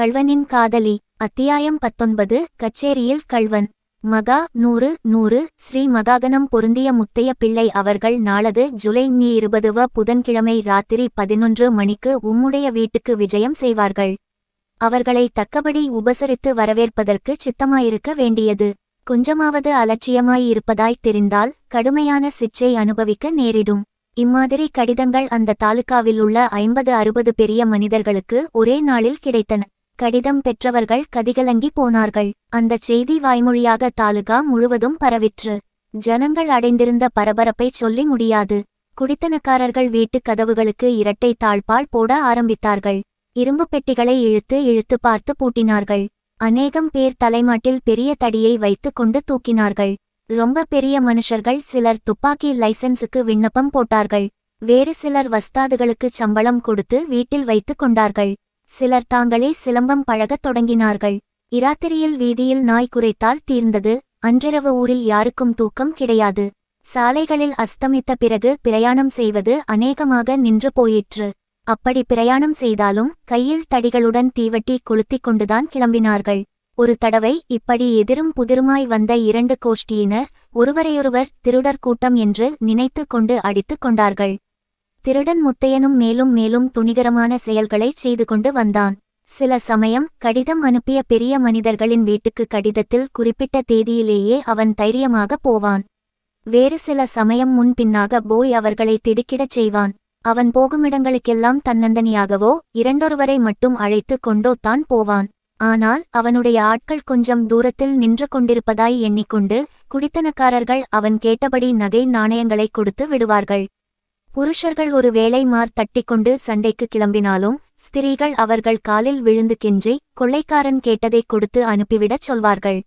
கள்வனின் காதலி. அத்தியாயம் பத்தொன்பது. கச்சேரியில் கள்வன். மகா நூறு நூறு. ஸ்ரீ மகாகணம் பொருந்திய முத்தைய பிள்ளை அவர்கள் நாளது ஜூலை மீ இருபதுவ புதன்கிழமை ராத்திரி பதினொன்று மணிக்கு உம்முடைய வீட்டுக்கு விஜயம் செய்வார்கள். அவர்களை தக்கபடி உபசரித்து வரவேற்பதற்கு சித்தமாயிருக்க வேண்டியது. கொஞ்சமாவது அலட்சியமாயிருப்பதாய் தெரிந்தால் கடுமையான சிச்சை அனுபவிக்க நேரிடும். இம்மாதிரி கடிதங்கள் அந்த தாலுகாவில் உள்ள ஐம்பது அறுபது பெரிய மனிதர்களுக்கு ஒரே நாளில் கிடைத்தன. கடிதம் பெற்றவர்கள் கதிகலங்கி போனார்கள். அந்தச் செய்தி வாய்மொழியாக தாலுகா முழுவதும் பரவிற்று. ஜனங்கள் அடைந்திருந்த பரபரப்பை சொல்லி முடியாது. குடித்தனக்காரர்கள் வீட்டுக் கதவுகளுக்கு இரட்டை தாழ்பால் போட ஆரம்பித்தார்கள். இரும்பு பெட்டிகளை இழுத்து இழுத்து பார்த்து பூட்டினார்கள். அநேகம் பேர் தலைமாட்டில் பெரிய தடியை வைத்து கொண்டு தூக்கினார்கள். ரொம்ப பெரிய மனுஷர்கள் சிலர் துப்பாக்கி லைசென்ஸுக்கு விண்ணப்பம் போட்டார்கள். வேறு சிலர் வஸ்தாதுகளுக்கு சம்பளம் கொடுத்து வீட்டில் வைத்துக் கொண்டார்கள். சிலர் தாங்களே சிலம்பம் பழகத் தொடங்கினார்கள். இராத்திரியில் வீதியில் நாய் குறைத்தால் தீர்ந்தது. அன்றிரவு ஊரில் யாருக்கும் தூக்கம் கிடையாது. சாலைகளில் அஸ்தமித்த பிறகு பிரயாணம் செய்வது அநேகமாக நின்று போயிற்று. அப்படி பிரயாணம் செய்தாலும் கையில் தடிகளுடன் தீவட்டி கொளுத்திக் கொண்டுதான் கிளம்பினார்கள். ஒரு தடவை இப்படி எதிரும் புதிருமாய் வந்த இரண்டு கோஷ்டியினர் ஒருவரையொருவர் திருடர் கூட்டம் என்று நினைத்து கொண்டு அடித்துக் கொண்டார்கள். திருடன் முத்தையனும் மேலும் மேலும் துணிகரமான செயல்களைச் செய்து கொண்டு வந்தான். சில சமயம் கடிதம் அனுப்பிய பெரிய மனிதர்களின் வீட்டுக்கு கடிதத்தில் குறிப்பிட்ட தேதியிலேயே அவன் தைரியமாக போவான். வேறு சில சமயம் முன்பின்னாக போய் அவர்களை திடுக்கிடச் செய்வான். அவன் போகுமிடங்களுக்கெல்லாம் தன்னந்தனியாகவோ இரண்டொருவரை மட்டும் அழைத்து கொண்டோ தான் போவான். ஆனால் அவனுடைய ஆட்கள் கொஞ்சம் தூரத்தில் நின்று கொண்டிருப்பதாய் எண்ணிக்கொண்டு குடித்தனக்காரர்கள் அவன் கேட்டபடி நகை நாணயங்களை கொடுத்து விடுவார்கள். புருஷர்கள் ஒரு வேளை மார் தட்டிக்கொண்டு சண்டைக்கு கிளம்பினாலும் ஸ்திரீகள் அவர்கள் காலில் விழுந்து கெஞ்சி கொள்ளைக்காரன் கேட்டதைக் கொடுத்து அனுப்பிவிடச் சொல்வார்கள்.